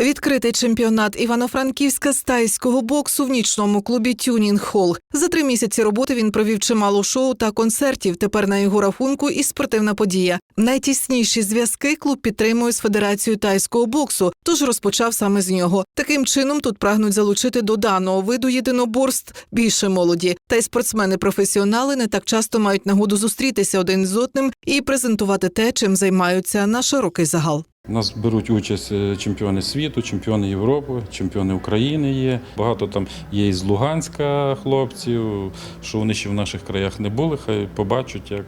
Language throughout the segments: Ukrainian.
Відкритий чемпіонат Івано-Франківська з тайського боксу в нічному клубі Тюнінг Холл. За три місяці роботи він провів чимало шоу та концертів. Тепер на його рахунку і спортивна подія. Найтісніші зв'язки клуб підтримує з Федерацією тайського боксу, тож розпочав саме з нього. Таким чином тут прагнуть залучити до даного виду єдиноборств більше молоді. Та й спортсмени-професіонали не так часто мають нагоду зустрітися один з одним і презентувати те, чим займаються на широкий загал. У нас беруть участь е, чемпіони світу, чемпіони Європи, чемпіони України є. Багато там є із Луганська хлопців, що вони ще в наших краях не були. Хай побачать, як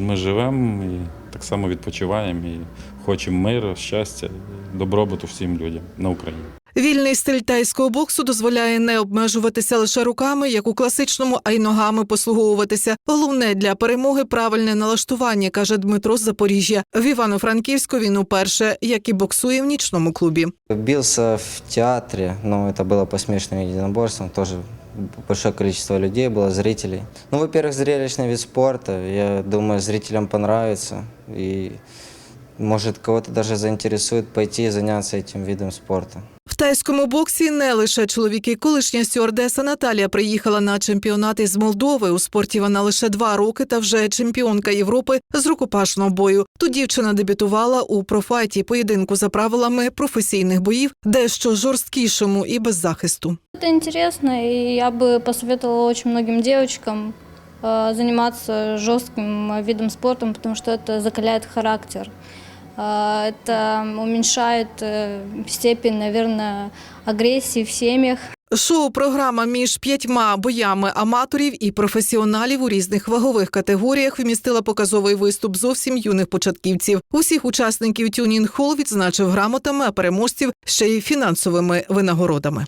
ми живемо так само відпочиваємо і хочемо миру, щастя, добробуту всім людям на Україні. Вільний стиль тайського боксу дозволяє не обмежуватися лише руками, як у класичному, а й ногами послуговуватися. Головне для перемоги правильне налаштування, каже Дмитро з Запоріжжя. В Івано-Франківську він уперше, як і боксує в нічному клубі. Бился в театре, но это было по смешанным единоборствам, тоже большое количество людей было, зрителей. Ну, во-первых, зрелищный вид спорта, я думаю, зрителям понравится, и может кого-то даже заинтересует пойти и заняться этим видом спорта. В тайському боксі не лише чоловіки. Колишня стюардеса Наталія приїхала на чемпіонат із Молдови. У спорті вона лише два роки та вже чемпіонка Європи з рукопашного бою. Тут дівчина дебютувала у профайті поєдинку за правилами професійних боїв, дещо жорсткішому і без захисту. Это интересно, и я бы посоветовала очень многим девочкам э, заниматься жестким э, видом спорта, потому что это закаляет характер. Э, Это уменьшает э, степень, наверное, агрессии в семьях. Шоу-програма між п'ятьма боями аматорів і професіоналів у різних вагових категоріях вмістила показовий виступ зовсім юних початківців. Усіх учасників Тюнінг Холл відзначив грамотами, а переможців ще й фінансовими винагородами.